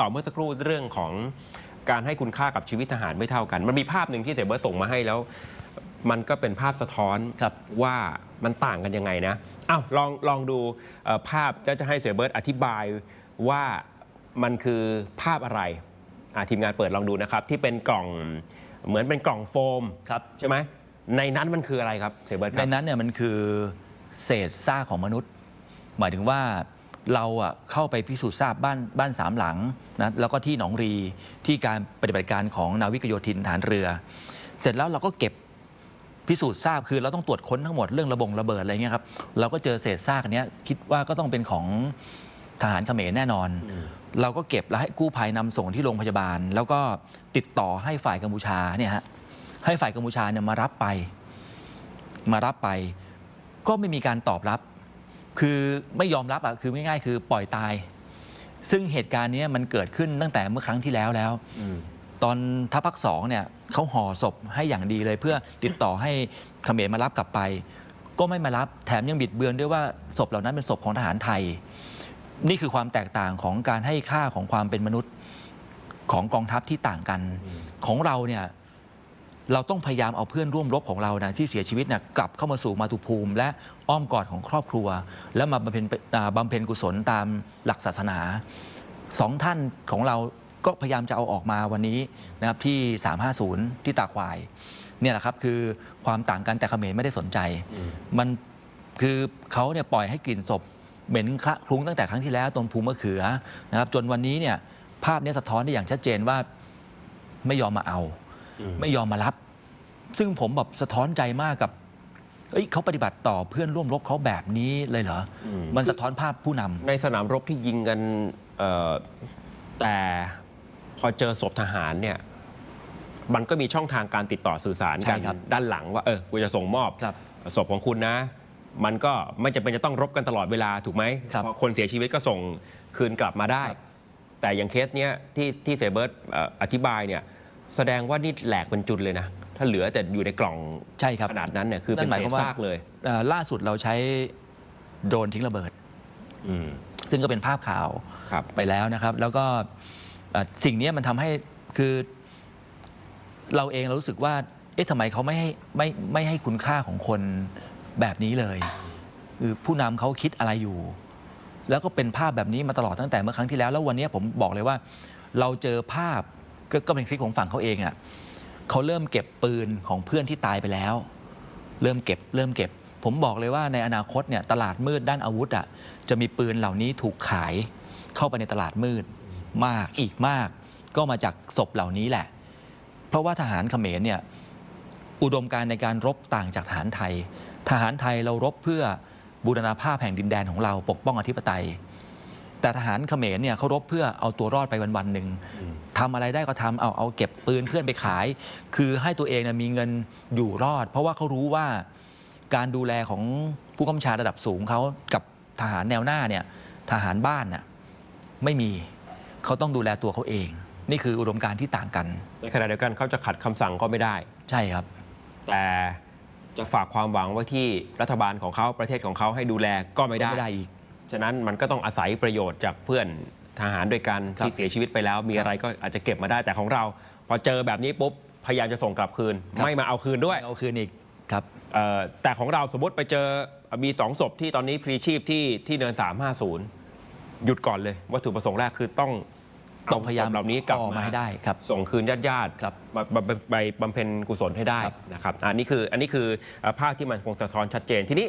ต่อเมื่อสักครู่เรื่องของการให้คุณค่ากับชีวิตทหารไม่เท่ากัน มันมีภาพหนึ่งที่เสเบิร์ตส่งมาให้แล้ว มันก็เป็นภาพสะท้อนครับว่ามันต่างกันยังไงนะอ้าวลองลองดูเอ่อภาพจะจะให้เสเบิร์ตอธิบายว่ามันคือภาพอะไรอะทีมงานเปิดลองดูนะครับ ที่เป็นกล่องเหมือนเป็นกล่องโฟมครับใช่ไหมในนั้นมันคืออะไรครับเสเบิร์ตคในรับนั้นเนี่ยมันคือเศษซากของมนุษย์ หมายถึงว่า เราอะเข้าไปพิสูจน์ทราบบ้านบ้านสามหลังนะแล้วก็ที่หนองรีที่การปฏิบัติการของนาวิกโยธินฐานเรือ เสร็จแล้วเราก็เก็บพิสูจน์ทราบคือเราต้องตรวจค้นทั้งหมดเรื่องระบงระเบิดอะไรเงี้ยครับเราก็เจอเศษซากนเนี้ยคิดว่าก็ต้องเป็นของทหารเขมรแน่นอน เราก็เก็บแล้วให้กู้ภัยนำส่งที่โรงพยาบาล แล้วก็ติดต่อให้ฝ่ายกัมพูชาเนี่ยฮะให้ฝ่ายกัมพูชาเนี่ยมารับไป มารับไป ก็ไม่มีการตอบรับ คือไม่ยอมรับอะคือง่ายๆคือปล่อยตาย ซึ่งเหตุการณ์เนี้ยมันเกิดขึ้นตั้งแต่เมื่อครั้งที่แล้วแล้วตอนทัพภาคสองเนี่ยเขาห่อศพให้อย่างดีเลย เพื่อติดต่อให้เขมรมารับกลับไป ก็ไม่มารับแถมยังบิดเบือนด้วยว่าศพเหล่านั้นเป็นศพของทหารไทย นี่คือความแตกต่างของการให้ค่าของความเป็นมนุษย์ของกองทัพที่ต่างกัน ของเราเนี่ย เราต้องพยายามเอาเพื่อนร่วมรบของเรานะที่เสียชีวิตนะกลับเข้ามาสู่มาตุภูมิ และอ้อมกอดของครอบครัว แล้วมาบำเพ็ญบำเพ็ญกุศลตามหลักศาสนาสองท่านของเราก็พยายามจะเอาออกมาวันนี้นะครับที่ 350 ที่ตาควายเนี่ยแหละครับคือความต่างกันแต่เขมรไม่ได้สนใจ มันคือเขาเนี่ยปล่อยให้กลิ่นศพเหม็นคละคลุ้งตั้งแต่ครั้งที่แล้วตรงภูมะเขือนะครับจนวันนี้เนี่ยภาพนี้สะท้อนได้อย่างชัดเจนว่าไม่ยอมมาเอา ไม่ยอมมารับ ซึ่งผมแบบสะท้อนใจมากกับเอ้ยเขาปฏิบัติต่อเพื่อนร่วมรบเขาแบบนี้เลยเหรออมมันสะท้อนภาพผู้นำในสนามรบที่ยิงกันเอ่อแต่พอเจอศพทหารเนี่ย มันก็มีช่องทางการติดต่อสื่อสารกันใช่ครับด้านหลังว่าเออกูจะส่งมอบครับศพของคุณนะ มันก็ไม่จำเป็นจะต้องรบกันตลอดเวลาถูกไหมครับพอคนเสียชีวิตก็ส่งคืนกลับมาได้ครับแต่อย่างเคสเนี้ยที่ที่เซเบิร์ตเอ่ออธิบายเนี่ย แสดงว่านี่แหลกเป็นจุดเลยนะ ถ้าเหลือแต่อยู่ในกล่องใช่ครับขนาดนั้นเนี่ยคือเป็นนั่นหมายเศคษวามว่าซากเลยเอ่อล่าสุดเราใช้โดรนทิ้งระเบิดอืมซึ่งก็เป็นภาพข่าวครับไปแล้วนะครับ แล้วก็เอ่อสิ่งนี้มันทำให้คือเราเองเรารู้สึกว่า เอ๊ะทำไมเขาไม่ให้ไม่ไม่ให้คุณค่าของคนแบบนี้เลย คือผู้นำเขาคิดอะไรอยู่ แล้วก็เป็นภาพแบบนี้มาตลอดตั้งแต่เมื่อครั้งที่แล้ว แล้ววันนี้ผมบอกเลยว่า เราเจอภาพ ก็ก็เป็นคลิปของฝั่งเขาเองอะเขาเริ่มเก็บปืนของเพื่อนที่ตายไปแล้ว เริ่มเก็บเริ่มเก็บ ผมบอกเลยว่าในอนาคตเนี่ยตลาดมืดด้านอาวุธอะจะมีปืนเหล่านี้ถูกขายเข้าไปในตลาดมืดมากอีกมาก ก็มาจากศพเหล่านี้แหละ เพราะว่าทหารเขมรเนี่ยอุดมการในการรบต่างจากทหารไทย ทหารไทยเรารบเพื่อบูรณาภาพแห่งดินแดนของเราปกป้องอธิปไตย แต่ทหารเขมรเนี่ยเขารบเพื่อเอาตัวรอดไปวันๆหนึ่งทำอะไรได้ก็ทำเอาเอาเก็บปืนเพื่อนไปขาย คือให้ตัวเองเนี่ยมีเงินอยู่รอด เพราะว่าเขารู้ว่าการดูแลของผู้กำชาระดับสูงเขากับทหารแนวหน้าเนี่ยทหารบ้านน่ะไม่มีเขาต้องดูแลตัวเขาเอง นี่คืออุดมการณ์ที่ต่างกัน ในขณะเดียวกันเขาจะขัดคำสั่งก็ไม่ได้ ใช่ครับ แต่จะฝากความหวังไว้ที่รัฐบาลของเขาประเทศของเขาให้ดูแลก็ไม่ได้ไม่ได้อีก ฉะนั้นมันก็ต้องอาศัยประโยชน์จากเพื่อนทหารด้วยกันครับ ที่เสียชีวิตไปแล้ว มีอะไรก็อาจจะเก็บมาได้แต่ของเรา พอเจอแบบนี้ปุ๊บพยายามจะส่งกลับคืน ไม่มาเอาคืนด้วยเอาคืนอีกครับ เอ่อแต่ของเราสมมติไปเจอมีสองศพที่ตอนนี้พลีชีพที่ที่เนิน 350 หยุดก่อนเลย วัตถุประสงค์แรกคือต้องต้องพยายามศพเหล่านี้กลับเอาออกมาให้ได้ครับส่งคืนญาติญาติๆครับมามาไปไปบำเพ็ญกุศลให้ได้ครับ นะครับอันนี้คืออันนี้คือเอ่อภาพที่มันคงสะท้อนชัดเจนทีนี้